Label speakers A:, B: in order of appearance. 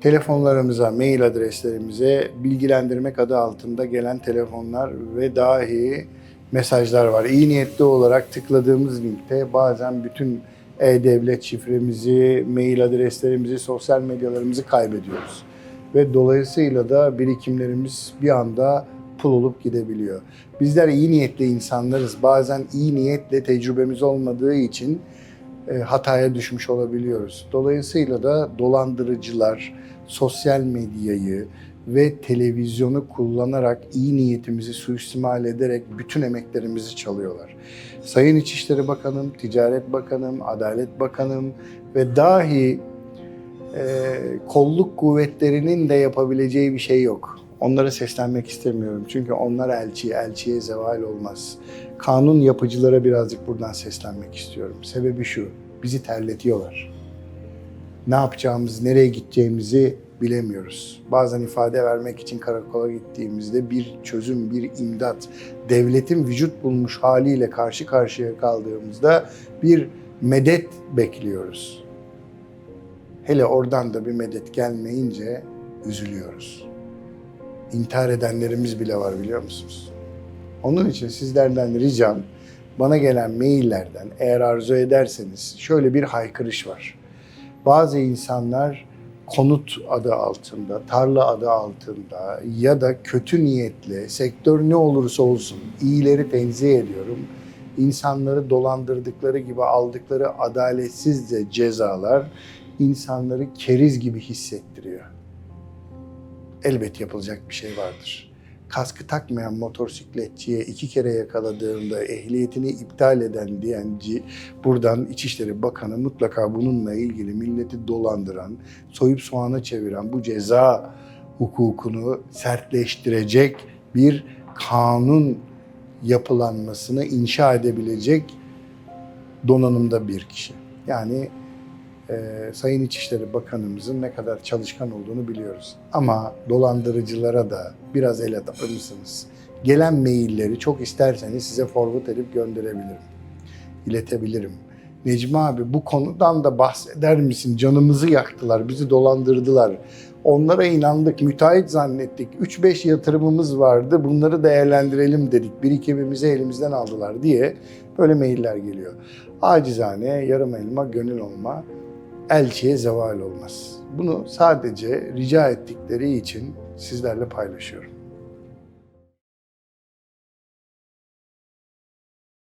A: Telefonlarımıza, mail adreslerimize bilgilendirmek adı altında gelen telefonlar ve dahi mesajlar var. İyi niyetli olarak tıkladığımız linkte bazen bütün e-devlet şifremizi, mail adreslerimizi, sosyal medyalarımızı kaybediyoruz. Ve dolayısıyla da birikimlerimiz bir anda pul olup gidebiliyor. Bizler iyi niyetli insanlarız. Bazen iyi niyetle tecrübemiz olmadığı için hataya düşmüş olabiliyoruz. Dolayısıyla da dolandırıcılar sosyal medyayı ve televizyonu kullanarak iyi niyetimizi suistimal ederek bütün emeklerimizi çalıyorlar. Sayın İçişleri Bakanım, Ticaret Bakanım, Adalet Bakanım ve dahi e, kolluk kuvvetlerinin de yapabileceği bir şey yok. Onlara seslenmek istemiyorum. Çünkü onlar elçi, elçiye zeval olmaz. Kanun yapıcılara birazcık buradan seslenmek istiyorum. Sebebi şu, bizi terletiyorlar. Ne yapacağımızı, nereye gideceğimizi bilemiyoruz. Bazen ifade vermek için karakola gittiğimizde bir çözüm, bir imdat, devletin vücut bulmuş haliyle karşı karşıya kaldığımızda bir medet bekliyoruz. Hele oradan da bir medet gelmeyince üzülüyoruz. İntihar edenlerimiz bile var biliyor musunuz? Onun için sizlerden ricam bana gelen maillerden eğer arzu ederseniz şöyle bir haykırış var. Bazı insanlar konut adı altında, tarla adı altında ya da kötü niyetle sektör ne olursa olsun iyileri tenzih ediyorum. İnsanları dolandırdıkları gibi aldıkları adaletsizce cezalar insanları keriz gibi hissettiriyor. Elbet yapılacak bir şey vardır. Kaskı takmayan motosikletçiye iki kere yakaladığında ehliyetini iptal eden diyenci buradan İçişleri Bakanı mutlaka bununla ilgili milleti dolandıran, soyup soğana çeviren bu ceza hukukunu sertleştirecek bir kanun yapılanmasını inşa edebilecek donanımda bir kişi. Yani e, Sayın İçişleri Bakanımızın ne kadar çalışkan olduğunu biliyoruz. Ama dolandırıcılara da biraz el atar mısınız? Gelen mailleri çok isterseniz size forward edip gönderebilirim. İletebilirim. Necmi abi bu konudan da bahseder misin? Canımızı yaktılar, bizi dolandırdılar. Onlara inandık, müteahhit zannettik. 3-5 yatırımımız vardı, bunları değerlendirelim dedik. Birikimimizi elimizden aldılar diye böyle mailler geliyor. Acizane, yarım elma, gönül olma elçiye zeval olmaz. Bunu sadece rica ettikleri için sizlerle paylaşıyorum.